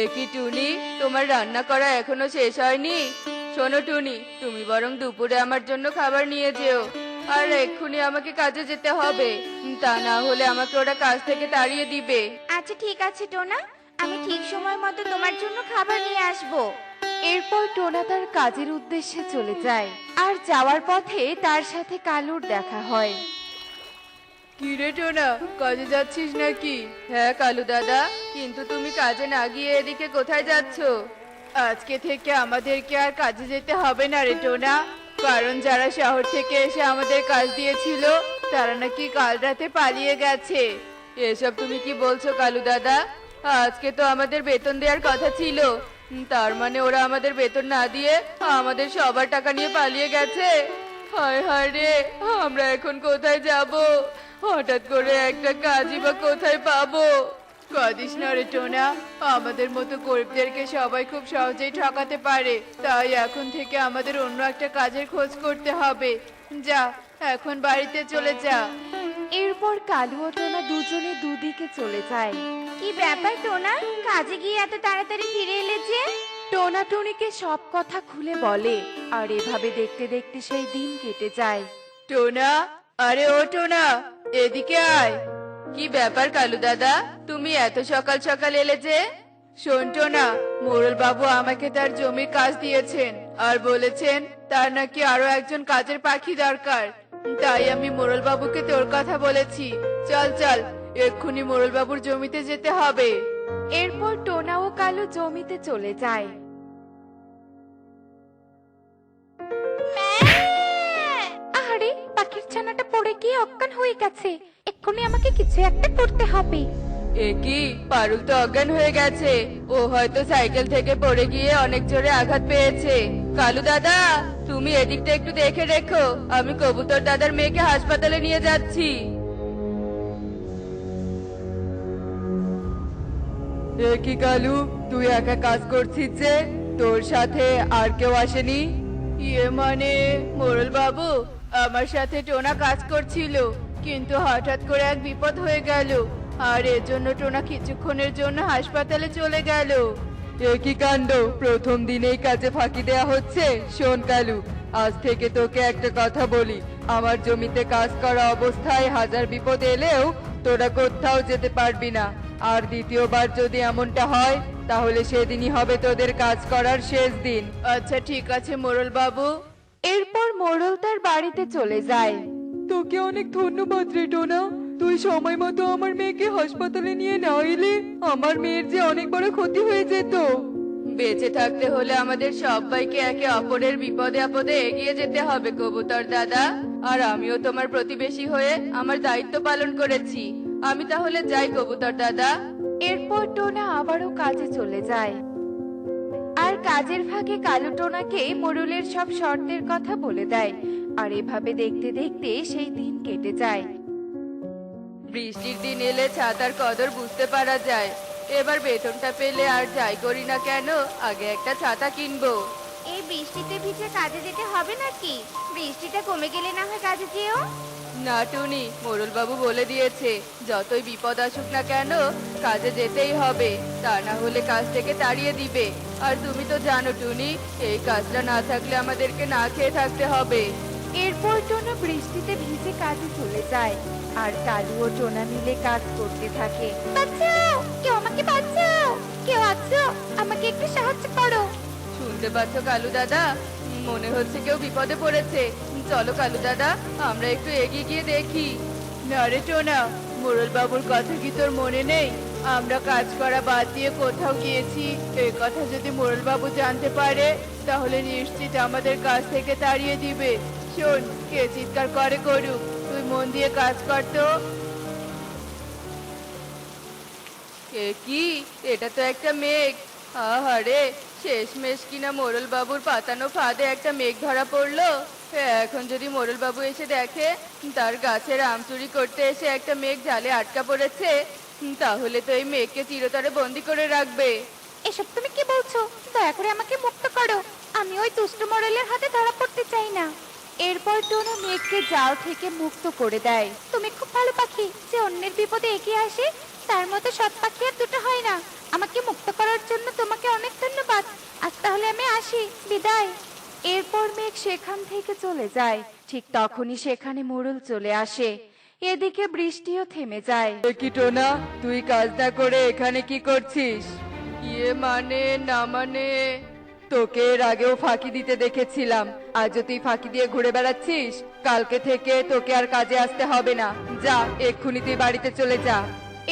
এ কি টুনি? তোমার রান্না করা এখনও শেষ হয়নি? শোনো টুনি তুমি বরং দুপুরে আমার জন্য খাবার নিয়ে যেও। আর এক্ষুনি আমাকে কাজে যেতে হবে। তা না হলে আমাকে ওরা কাজ থেকে তাড়িয়ে দিবে। আচ্ছা ঠিক আছে টোনা। আমি ঠিক সময় মতো তোমার জন্য খাবার নিয়ে আসব। এরপর টোনা তার কাজের উদ্দেশ্যে চলে যায়। আর যাওয়ার পথে তার সাথে কালুর দেখা হয়। কি টোনা, কাজে যাচ্ছিস নাকি? হ্যাঁ কালু দাদা, কিন্তু তুমি কাজে না গিয়ে এদিকে কোথায় যাচ্ছ? আজকে থেকে আমাদেরকে আর কাজে যেতে হবে না রে টোনা। কারণ যারা শহর থেকে এসে আমাদের কাজ দিয়েছিল, তারা নাকি কাল রাতে পালিয়ে গেছে। এসব তুমি কি বলছো, কালু দাদা? আজকে তো আমাদের বেতন দেওয়ার কথা ছিল। তার মানে ওরা আমাদের বেতন না দিয়ে আমাদের সবার টাকা নিয়ে পালিয়ে গেছে? হায় হায় রে আমরা এখন কোথায় যাব? হঠাৎ করে একটা কাজই বা কোথায় পাবো? কাঁদিস না রে টোনা আমাদের মতো গরিবদেরকে সবাই খুব সহজেই ঠকাতে পারে। তাই এখন থেকে আমাদের অন্য একটা কাজের খোঁজ করতে হবে। যা এখন বাড়িতে চলে যা। এরপর কালু ও টোনা দুজনে দুদিকে চলে যায়। কি ব্যাপার টোনা? কাজে গিয়ে এত তাড়াতাড়ি ফিরে এলে যে? টোনা টুনিকে সব কথা খুলে বলে আর এভাবে দেখতে দেখতে সেই দিন কেটে যায়। টোনা? আরে ও টোনা এদিকে আয়। কি ব্যাপার কালু দাদা? তুমি এত সকাল সকাল এলে যে? শোন টোনা মোরল বাবু আমাকে তার জমির কাজ দিয়েছেন আর বলেছেন তার নাকি আরও একজন কাজের পাখি দরকার। তাই আমি মোরল বাবুকে তোর কথা বলেছি। চল চল এক্ষুনি মোরল বাবুর জমিতে যেতে হবে। এরপর টোনা ও কালু জমিতে চলে যায়। পাখির ছানাটা পড়ে গিয়ে অজ্ঞান হয়ে গেছে। এক্ষুনি আমাকে কিছু একটা করতে হবে। এ পারুল তো অজ্ঞান হয়ে গেছে। ও হয়তো সাইকেল থেকে পড়ে গিয়ে অনেক জোরে আঘাত পেয়েছে। কালু দাদা, তুমি এদিকটা একটু দেখে রেখো। আমি কবুতর দাদার মেয়েকে হাসপাতালে নিয়ে যাচ্ছি। এ কালু? তুই একা কাজ করছিস যে? তোর সাথে আর কেউ আসেনি? ইয়ে মানে মোরল বাবু আমার সাথে টোনা কাজ করছিল কিন্তু হঠাৎ করে এক বিপদ হয়ে গেল আর এর জন্য টোনা কিছুক্ষণের জন্য হাসপাতালে চলে গেল। একই কাণ্ড? প্রথম দিনেই কাজে ফাঁকি দেয়া হচ্ছে? শোন কালু আজ থেকে তোকে একটা কথা বলি। আমার জমিতে কাজ করা অবস্থায় হাজার বিপদ এলেও তোরা কোথাও যেতে পারবি না। আর দ্বিতীয়বার যদি এমনটা হয় তাহলে সেদিনই হবে তোদের কাজ করার শেষ দিন। আচ্ছা ঠিক আছে মোরল বাবু এরপর মোড়ল তার বাড়িতে চলে যায়। তোকে অনেক ধন্যবাদ রে টোনা। তুই সময় মতো আমার মেয়েকে হাসপাতালে নিয়ে না এলে আমার মেয়ের যে অনেক বড় ক্ষতি হয়ে যেত। বেঁচে থাকতে হলে আমাদের সবাইকে একে অপরের বিপদে আপদে এগিয়ে যেতে হবে কবুতর দাদা। আর আমিও তোমার প্রতিবেশী হয়ে আমার দায়িত্ব পালন করেছি। আমি তাহলে যাই কবুতর দাদা। এরপর টোনা আবারও কাজে চলে যায়। আর কাজের ফাঁকে কালু টোনাকে মোড়লের সব শর্তের কথা বলে দেয়। আর এভাবে দেখতে দেখতে সেই দিন কেটে যায়। বৃষ্টির দিন এলে ছাতার কদর বুঝতে পারা যায়। এবার বেতনটা পেলে আর যাই করি না কেন আগে একটা ছাতা কিনবো। এই বৃষ্টিতে ভিজে কাজে যেতে হবে নাকি? বৃষ্টিটা কমে গেলে না হয় কাজে যেও? না টুনি মোরল বাবু বলে দিয়েছে যতই বিপদ আসুক না কেন কাজে যেতেই হবে তা না হলে কাজ থেকে তাড়িয়ে দিবে। আর তুমি তো জানো টুনি এই কাজটা না থাকলে আমাদেরকে না খেয়ে থাকতে হবে। এরপর টোনা বৃষ্টিতে ভিজে কাজে চলে যায় আর কালু ও টোনা মিলে কাজ করতে থাকে। বাঁচাও! কেউ আমাকে বাঁচাও! কেউ আছো? আমাকে একটু সাহায্য করো। শুনতে পাচ্ছ কালু দাদা? মনে হচ্ছে কেউ বিপদে পড়েছে। চলো কালু দাদা আমরা একটু এগিয়ে গিয়ে দেখি। না রে টোনা মোরল বাবুর কথা কি তোর মনে নেই? আমরা কাজ করা বাদ দিয়ে কোথাও গিয়েছি। এই কথা যদি মোরল বাবু জানতে পারে, তাহলে নিশ্চিত আমাদের কাজ থেকে তাড়িয়ে দিবে। শোন, কে চিৎকার করে করুক, তুই মন দিয়ে কাজ কর তো। এ কি? এটা তো একটা মেঘ। আহারে, শেষমেশ কিনা মোরল বাবুর পাতানো ফাঁদে একটা মেঘ ধরা পড়ল। এখন যদি মোরল বাবু এসে দেখে, তার গাছের আম চুরি করতে এসে একটা মেঘ জালে আটকা পড়েছে তাহলে তো এই মেয়েকে চিরতরে বন্দি করে রাখবে। এসব তুমি কি বলছো? দয়া করে আমাকে মুক্ত করো। আমি ওই দুষ্ট মোড়েলের হাতে ধরা পড়তে চাই না। এরপর টোনো মেয়েকে জাল থেকে মুক্ত করে দেয়। তুমি খুব ভালো পাখি, যে অন্যের বিপদে এগিয়ে আসে, তার মতো সৎ পাখি আর দুটো হয় না। আমাকে মুক্ত করার জন্য তোমাকে অনেক ধন্যবাদ। আজ তাহলে আমি আসি। বিদায়। এরপর মেঘ সেখান থেকে চলে যায়। ঠিক তখনই সেখানে মোড়ল চলে আসে। এদিকে বৃষ্টিও থেমে যায়। কি টোনা তুই কাজ না করে এখানে কি করছিস? ইয়ে মানে না মানে? তোকে এর আগেও ফাঁকি দিতে দেখেছিলাম। আজও তুই ফাঁকি দিয়ে ঘুরে বেড়াচ্ছিস? কালকে থেকে তোকে আর কাজে আসতে হবে না। যা এক্ষুনি তুই বাড়িতে চলে যা।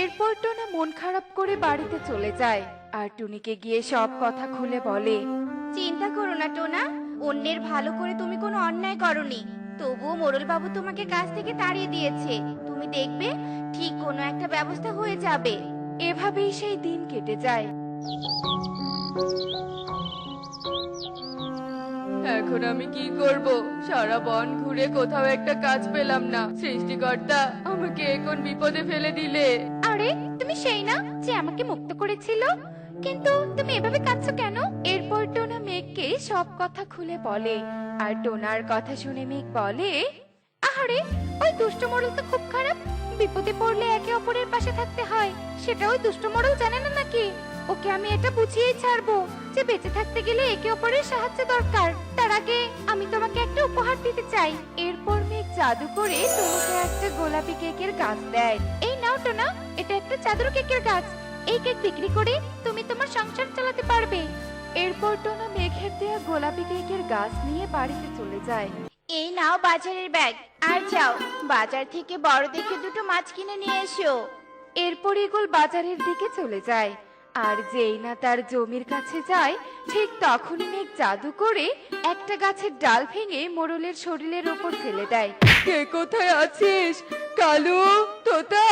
এরপর টোনা মন খারাপ করে বাড়িতে চলে যায় আর টুনিকে গিয়ে সব কথা খুলে বলে চিন্তা করো না টোনা অন্যের ভালো করে তুমি কোনো অন্যায় করনি। তবুও মোড়ল বাবু তোমাকে কাজ থেকে তাড়িয়ে দিয়েছে। তুমি দেখবে ঠিক কোনো একটা ব্যবস্থা হয়ে যাবে। এভাবেই সেই দিন কেটে যায়। এখন আমি কি করব? সারা বন ঘুরে কোথাও একটা কাজ পেলাম না। সৃষ্টিকর্তা আমাকে এখন বিপদে ফেলে দিলে। আরে তুমি সেই না যে আমাকে মুক্ত করেছিল? কিন্তু তুমি এভাবে কাঁদছো কেন? এরপর টোনা মেঘকে সব কথা খুলে বলে। আর টোনার কথা শুনে মেঘ বলে, আহারে, ওই দুষ্ট মোড়ল তো খুব খারাপ। বিপদে পড়লে একে অপরের পাশে থাকতে হয়। সেটা ওই দুষ্ট মোড়ল জানে না নাকি? ওকে আমি এটা বুঝিয়েই ছাড়বো যে বেঁচে থাকতে গেলে একে অপরের সাহায্য দরকার। তার আগে আমি তোমাকে একটা উপহার দিতে চাই। এরপর মেঘ জাদু করে টোনাকে একটা গোলাপি কেকের গাছ দেয়। এই নাও টোনা, এটা একটা চাদর কেকের গাছ। এই কেক বিক্রি করে তুমি তোমার সংসার চালাতে পারবে। এরপর টোনা মেঘের দেয়া গোলাপি কেকের গাছ নিয়ে বাড়িতে চলে যায়। এই নাও বাজারের ব্যাগ। আর যাও বাজার থেকে বড় দেখে দুটো মাছ কিনে নিয়ে এসো। এরপর এগুল বাজারের দিকে চলে যায়। আর যেই না তার জমির কাছে যায়, ঠিক তখনই মেঘ জাদু করে একটা গাছের ডাল ভেঙে মোড়লের শরীরের ওপর ফেলে দেয়। কে কোথায় আছিস? কালু, তোতা,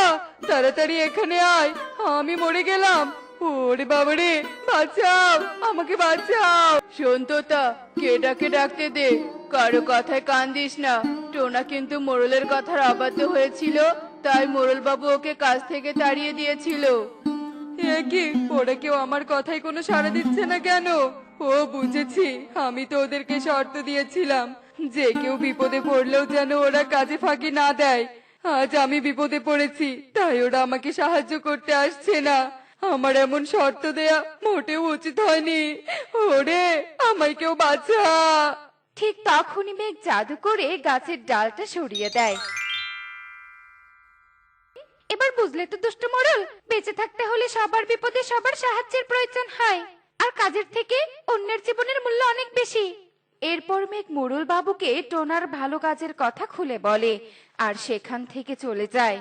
তাড়াতাড়ি এখানে আয়। আমি মরে গেলাম। ওরে বাবারে, বাঁচাও, আমাকে বাঁচাও। শোন তোতা কে ডাকে ডাকতে দে। কারও কথায় কান দিস না। টোনা কিন্তু মোড়লের কথার আবাধ্য হয়েছিল, তাই মোড়ল বাবু ওকে কাজ থেকে তাড়িয়ে দিয়েছিল। এ কি ওরা কেউ আমার কথায় কোনো সাড়া দিচ্ছে না কেন? ও, বুঝেছি, আমি তো ওদেরকে শর্ত দিয়েছিলাম, যে কেউ বিপদে পড়লেও যেন ওরা কাজে ফাঁকি না দেয়। আজ আমি বিপদে পড়েছি, তাই ওরা আমাকে সাহায্য করতে আসছে না। আমার এমন শর্ত দেয়া মোটেও উচিত হয়নি। ওরে, আমায় কেউ বাঁচা। ঠিক তখনই মেঘ জাদু করে গাছের ডালটা সরিয়ে দেয়। এবার বুঝলে তো দুষ্ট মোড়ল, বেঁচে থাকতে হলে সবার বিপদে সবার সাহায্যের প্রয়োজন হয়। আর কাজের থেকে অন্যের জীবনের মূল্য অনেক বেশি। এরপর মেঘ মোড়ল বাবুকে টোনার ভালো কাজের কথা খুলে বলে, আর সেখান থেকে চলে যায়।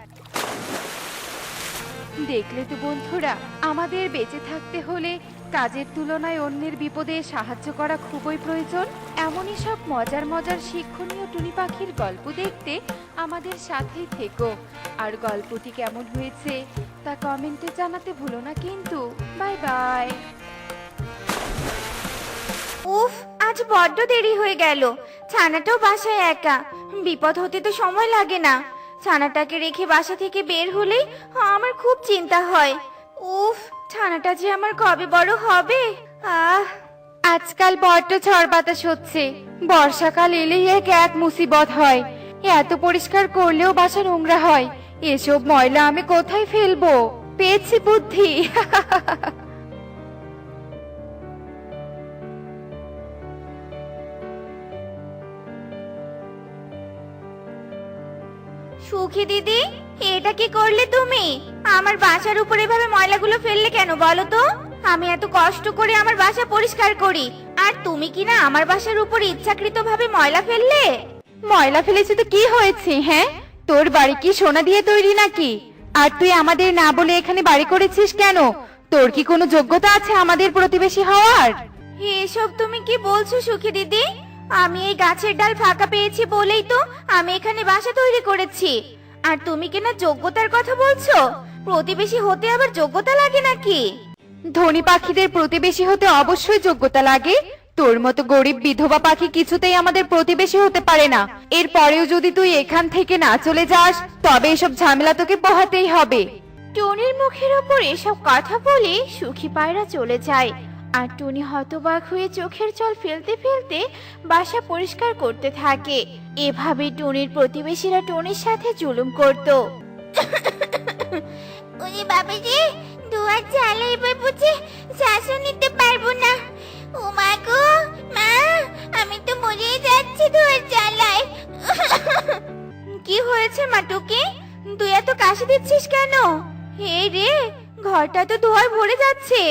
দেখলে তো বন্ধুরা, আমাদের বেঁচে থাকতে হলে কাজের তুলনায় অন্যের বিপদে সাহায্য করা খুবই প্রয়োজন। এমনই সব মজার মজার শিক্ষণীয় টুনি পাখির গল্প দেখতে আমাদের সাথেই থেকো। আর গল্পটি কেমন হয়েছে তা কমেন্টে জানাতে ভুলো না কিন্তু। Bye bye. উফ, আজ বড্ড দেরি হয়ে গেল। ছানাটাও বাসায় একা। বিপদ হতে তো সময় লাগে না। ছানাটাকে রেখে বাসা থেকে বের হলেই আমার খুব চিন্তা হয়। উফ ছানাটা যে আমার কবে বড় হবে? আহ, আজকাল বড্ড ঝড় বাতাস হচ্ছে। বর্ষাকাল এলেই এক এক মুসিবত হয়। এত পরিষ্কার করলেও বাসা নোংরা হয়। এসব ময়লা আমি কোথায় ফেলব? পেয়েছি বুদ্ধি। সুখী দিদি এটা কি করলে তুমি? আমার বাসার উপর এভাবে ময়লাগুলো ফেললে কেন বলো তো? আমি এত কষ্ট করে আমার বাসা পরিষ্কার করি। আর তুমি কি না আমার বাসার উপর ইচ্ছাকৃতভাবে ময়লা ফেললে? ময়লা ফেলেছি তো কি হয়েছে হ্যাঁ? তোর বাড়ি কি সোনা দিয়ে তৈরি নাকি? আর তুই আমাদের না বলে এখানে বাড়ি করেছিস কেন? তোর কি কোনো যোগ্যতা আছে আমাদের প্রতিবেশী হওয়ার? এসব তুমি কি বলছো সুখী দিদি? আমি এই গাছের ডাল ফাঁকা পেয়েছি বলেই তো আমি এখানে বাসা তৈরি করেছি। আর তুমি কি না যোগ্যতার কথা বলছো? প্রতিবেশী হতে আবার যোগ্যতা লাগে নাকি? ধনী পাখিদের প্রতিবেশী হতে অবশ্যই যোগ্যতা লাগে। তোর মতো গরিব বিধবা পাখি কিছুতেই আমাদের প্রতিবেশী হতে পারে না। এরপরেও যদি তুই এখান থেকে না চলে যাস তবে এসব ঝামেলা তোকে পোহাতেই হবে। টুনির মুখের ওপর এসব কথা বলে সুখী পায়রা চলে যায়। আর টুনি হতবাক হয়ে চোখের জল ফেলতে ফেলতে বাসা পরিষ্কার করতে থাকে। এভাবে টুনির প্রতিবেশীরা টুনির সাথে জুলুম করত। ওরে বাবা রে দুয়ার জ্বালা এবার বুঝে শ্বাসও নিতে পারব না। ও মা গো মা আমি তো মরেই যাচ্ছি দুয়ার জ্বালায়। কি হয়েছে মাটুকি তুই এত কাশি দিচ্ছিস কেন? হে রে ঘরটা তো ধোয়ায় ভরে যাচ্ছে।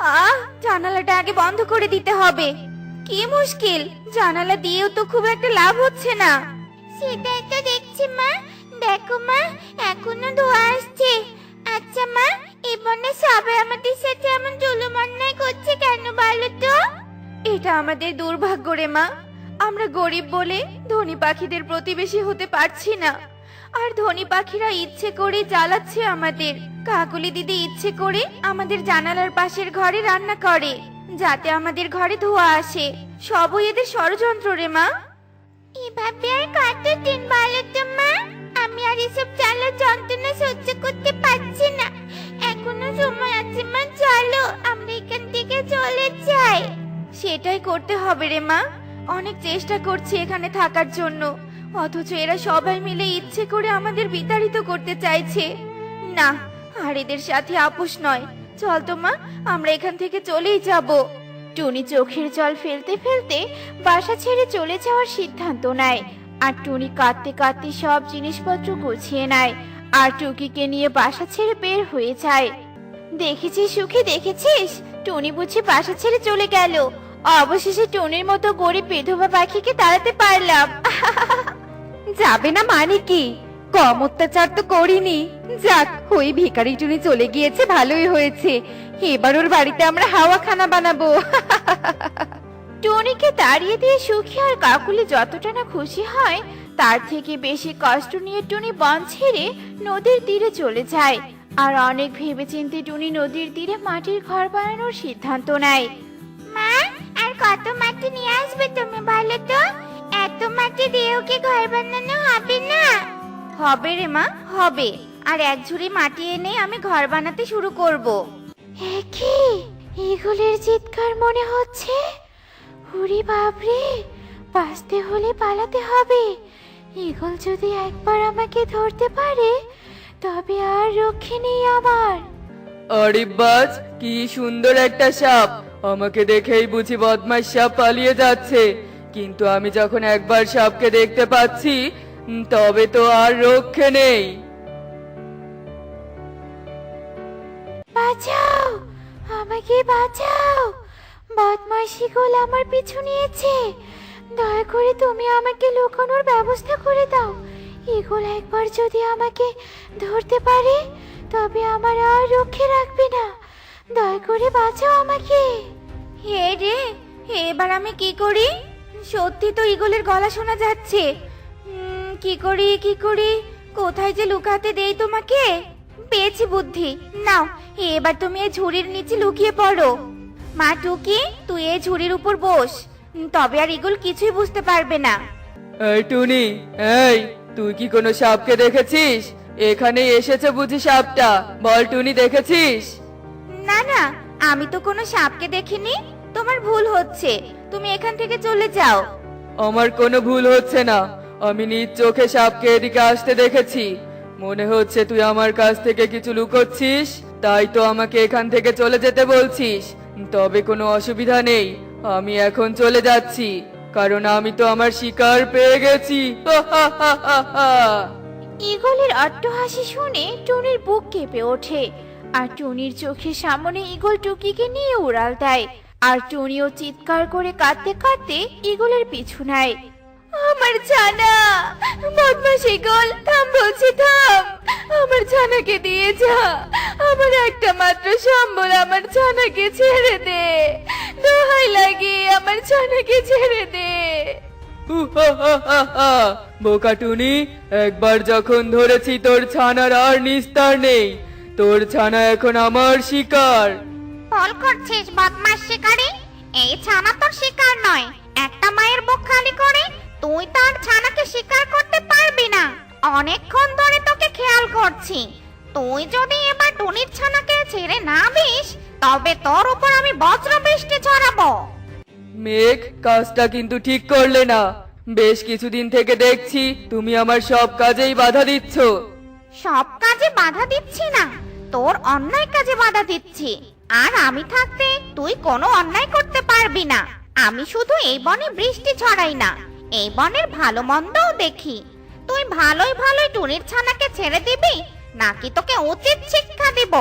আহ জানালাটা আগে বন্ধ করে দিতে হবে। কি মুশকিল জানালা দিয়েও তো খুব একটা লাভ হচ্ছে না। সেটাই তো দেখছি মা। দেখো মা এখনও ধোয়া আসছে। আচ্ছা মা এই বনে সবাই আমাদের সাথে এমন জুলুম অন্যায় করছে কেন বলো তো? এটা আমাদের দুর্ভাগ্য রে মা। আমরা গরিব বলে ধনী পাখিদের প্রতিবেশী হতে পারছি না। আর ধনী পাখিরা ইচ্ছে করে জ্বালাচ্ছে আমাদের। কাকুলি দিদি ইচ্ছে করে আমাদের জানালার পাশের ঘরে রান্না করে যাতে আমাদের ঘরে ধোয়া আসে। সবই এদের ষড়যন্ত্র রে মা। এভাবে আর কতদিন বলো তো মা? আমি আর এসব জ্বালা যন্ত্রণা সহ্য করতে পারছি না। এখনও সময় আছে মা চলো আমরা এখান থেকে চলে যাই। সেটাই করতে হবে রে মা। অনেক চেষ্টা করছি এখানে থাকার জন্য। অথচ এরা সবাই মিলে ইচ্ছে করে আমাদের বিতাড়িত করতে চাইছে। না আর এদের সাথে আপোষ নয়। চল তো মা, আমরা এখান থেকে চলেই যাব। টুনি চোখের জল ফেলতে ফেলতে বাসা ছেড়ে চলে যাওয়ার সিদ্ধান্ত নেয় আর টুনি কাঁদতে কাঁদতে সব জিনিসপত্র গুছিয়ে নেয় আর টুকিকে নিয়ে বাসা ছেড়ে বের হয়ে যায়। দেখেছিস সুখী, দেখেছিস? টুনি বুঝি বাসা ছেড়ে চলে গেল। অবশেষে টুনির মতো গরিব বিধবা পাখিকে তাড়াতে পারলাম। যাবে না মানে কি? কম অত্যাচার তো করিনি। যাক ওই ভিখারি টুনি চলে গিয়েছে ভালোই হয়েছে। এবার ওর বাড়িতে আমরা হাওয়া খানা বানাবো। টুনিকে তাড়িয়ে দিয়ে সুখী আর কাকুলি যতটা না খুশি হয় তার থেকে বেশি কষ্ট নিয়ে টুনি বন ছেড়ে নদীর তীরে চলে যায়। আর অনেক ভেবেচিন্তে টুনি নদীর তীরে মাটির ঘর বানানোর সিদ্ধান্ত নেয়। মা হবে রে মা হবে। আর এক ঝুড়ি মাটি এনে আমি ঘর বানাতে শুরু করব। কি? এগুলির চিৎকার মনে হচ্ছে? হুরি বাবরে বাঁচতে হলে পালাতে হবে। ইগল যদি একবার আমাকে ধরতে পারে তবে আর রক্ষে নেই আমার। আরে বাজ কি সুন্দর একটা সাপ। আমাকে দেখেই বুঝি বদমাস সাপ পালিয়ে যাচ্ছে। কিন্তু আমি যখন একবার সাপকে দেখতে পাচ্ছি তবে তো আর রক্ষে নেই। বাঁচাও! আমাকে বাঁচাও! বদমাইশি গোল আমার পিছু নিয়েছে। দয়া করে তুমি আমাকে লুকানোর ব্যবস্থা করে দাও। ইগল একবার যদি আমাকে ধরতে পারে তবে আমার আর রক্ষে রাখবে না। দয়া করে বাঁচাও আমাকে। হে রে এবার আমি কি করি? সত্যি তো ইগলের গলা শোনা যাচ্ছে। কি করি কি করি? কোথায় যে লুকাতে দেই তোমাকে? পেয়েছি বুদ্ধি। নাও এবার তুমি এই ঝুড়ির নিচে লুকিয়ে পড়ো। মা টুকি তুই এই ঝুড়ির উপর বস। তবে আর ইগল কিছুই বুঝতে পারবে না। এই টুনি এই তুই কি কোনো সাপকে দেখেছিস? এখানে এসেছে বুঝি সাপটা। বল টুনি দেখেছিস? না না আমি তো কোনো সাপকে দেখিনি। তোমার ভুল হচ্ছে। তুমি এখান থেকে চলে যাও। আমার কোনো ভুল হচ্ছে না। আমি নিজ চোখে সাপকে এদিকে আসতে দেখেছি। মনে হচ্ছে তুই আমার কাছ থেকে কিছু লুকোচ্ছিস, তাই তো আমাকে এখান থেকে চলে যেতে বলছিস। তবে কোনো অসুবিধা নেই, আমি এখন চলে যাচ্ছি, কারণ আমি তো আমার শিকার পেয়ে গেছি। ইগলের অট্টহাসি শুনে টুনির বুক কেঁপে ওঠে, আর টুনির চোখের সামনে ইগল টুকিকে নিয়ে উড়াল দেয়, আর টুনিও চিৎকার করে কাঁদতে কাঁদতে ইগলের পিছু নেয়। আমার ছানা বদমাস ইগল থাম বলছি থাম। আমার ছানাকে দিয়ে যা। আমার একটা মাত্র সম্বল আমার ছানাকে ছেড়ে দে। দোহাই লাগে আমার ছানাকে ছেড়ে দে। বোকা টুনি একবার যখন ধরেছি তোর ছানার আর নিস্তার নেই তোর ছানা এখন আমার শিকার। ফল করছিস বদমাস শিকারি। এই ছানা তোর শিকার নয় একটা মায়ের বুক খালি করে তুই তার ছানাকে শিকার করতে পারবি না। অনেকক্ষণ ধরে তোকে খেয়াল করছি। তুই যদি এবার টুনির ছানাকে ছেড়ে না দিস তবে তোর উপর আমি বজ্র বৃষ্টি ছড়াবো। মেঘ কাজটা কিন্তু ঠিক করলে না। বেশ কিছুদিন থেকে দেখছি তুমি আমার সব কাজেই বাধা দিচ্ছ। সব কাজে বাধা দিচ্ছি না। তোর অন্যায় কাজে বাধা দিচ্ছি। আর আমি থাকতে তুই কোনো অন্যায় করতে পারবি না। আমি শুধু এই বনে বৃষ্টি ছড়াই না। এই বনের ভালো মন্দও দেখি। তুই ভালোই ভালোই টুনির ছানাকে ছেড়ে দিবি নাকি তোকে উচিত শিক্ষা দিব?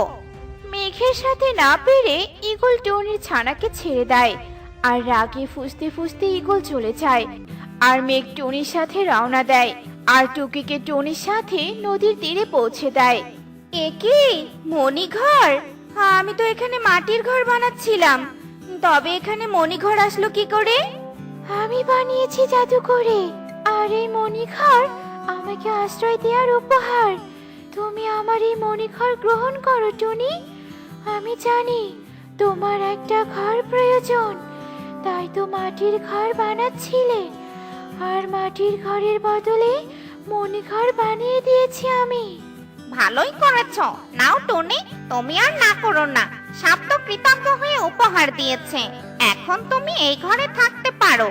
মেঘের সাথে না পেরে ইগল টুনির ছানাকে ছেড়ে দেয় আর রাগে ফুসতে ফুসতে ইগল চলে যায় আর মেঘ টুনির সাথে রওনা দেয় আর টুকিকে টনির সাথে নদীর তীরে পৌঁছে দেয়। একি মণিঘর? আমি তো এখানে মাটির ঘর বানাচ্ছিলাম। তবে এখানে মণিঘর আসলো কি করে? আমি বানিয়েছি জাদু করে। আর এই মণিঘর আমাকে আশ্রয় দেওয়ার উপহার। তুমি আমার এই মণিঘর গ্রহণ করো, টুনি। আমি জানি তোমার একটা ঘর প্রয়োজন। তাই তো মাটির ঘর বানাচ্ছিলে। আর মাটির ঘরের বদলে মণিঘর বানিয়ে দিয়েছি আমি। ভালোই করেছ। নাও, টনি, তুমি আর না করো না। সাপ তো কৃতজ্ঞ হয়ে উপহার দিয়েছে। এখন তুমি এই ঘরে থাকতে পারো।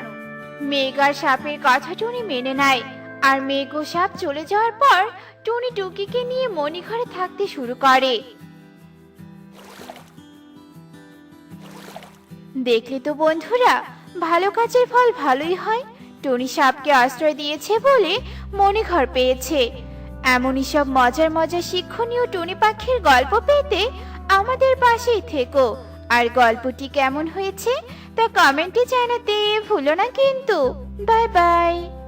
মেঘ আর সাপের কথা টুনি মেনে নেয়, আর মেঘ সাপ চলে যাওয়ার পর টুনি টুকিকে নিয়ে মণিঘরে থাকতে শুরু করে। দেখলে তো বন্ধুরা, ভালো কাজের ফল ভালোই হয়, টুনি সাপকে আশ্রয় দিয়েছে বলে মণিঘর পেয়েছে। এমনই সব মজার মজার শিক্ষণীয় টুনি পাখির গল্প পেতে আমাদের পাশেই থেকো। আর গল্পটি কেমন হয়েছে তা কমেন্টে জানাতে ভুলো না কিন্তু। Bye bye.